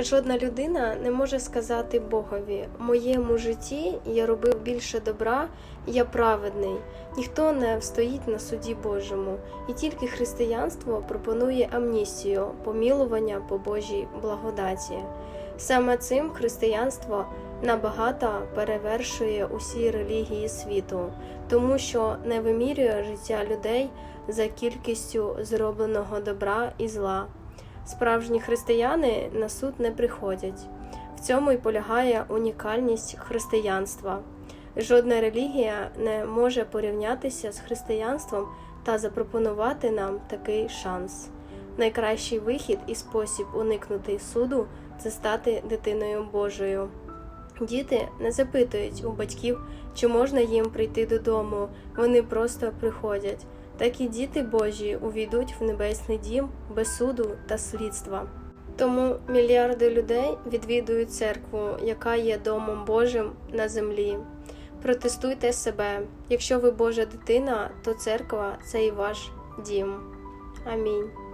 Жодна людина не може сказати Богові: в моєму житті я робив більше добра, я праведний. Ніхто не встоїть на суді Божому, і тільки християнство пропонує амністію, помілування по Божій благодаті. Саме цим християнство набагато перевершує усі релігії світу, тому що не вимірює життя людей за кількістю зробленого добра і зла. Справжні християни на суд не приходять. В цьому й полягає унікальність християнства. Жодна релігія не може порівнятися з християнством та запропонувати нам такий шанс. Найкращий вихід і спосіб уникнути суду це стати дитиною Божою. Діти не запитують у батьків, чи можна їм прийти додому, вони просто приходять. Так і діти Божі увійдуть в небесний дім без суду та слідства. Тому мільярди людей відвідують церкву, яка є домом Божим на землі. Протестуйте себе. Якщо ви Божа дитина, то церква це і ваш дім. Амінь.